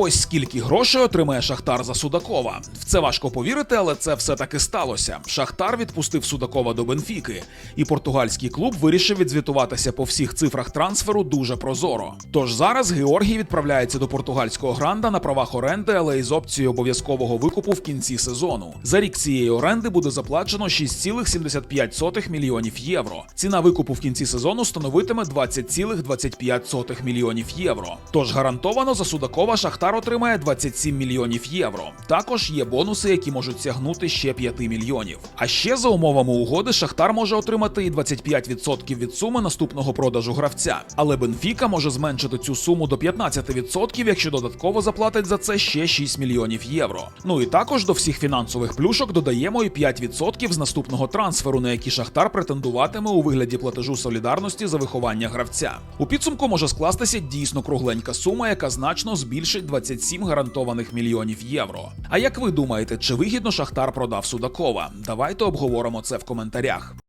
Ось скільки грошей отримає Шахтар за Судакова. В це важко повірити, але це все таки сталося. Шахтар відпустив Судакова до Бенфіки, і португальський клуб вирішив відзвітуватися по всіх цифрах трансферу дуже прозоро. Тож зараз Георгій відправляється до португальського гранда на правах оренди, але із опцією обов'язкового викупу в кінці сезону. За рік цієї оренди буде заплачено 6,75 мільйонів євро. Ціна викупу в кінці сезону становитиме 20,25 мільйонів євро. Тож гарантовано за Судакова Шахтар отримає 27 мільйонів євро. Також є бонуси, які можуть сягнути ще 5 мільйонів. А ще за умовами угоди Шахтар може отримати і 25% від суми наступного продажу гравця. Але Бенфіка може зменшити цю суму до 15%, якщо додатково заплатить за це ще 6 мільйонів євро. Ну і також до всіх фінансових плюшок додаємо і 5% з наступного трансферу, на який Шахтар претендуватиме у вигляді платежу солідарності за виховання гравця. У підсумку може скластися дійсно кругленька сума, яка значно збільшить 27 гарантованих мільйонів євро. А як ви думаєте, чи вигідно Шахтар продав Судакова? Давайте обговоримо це в коментарях.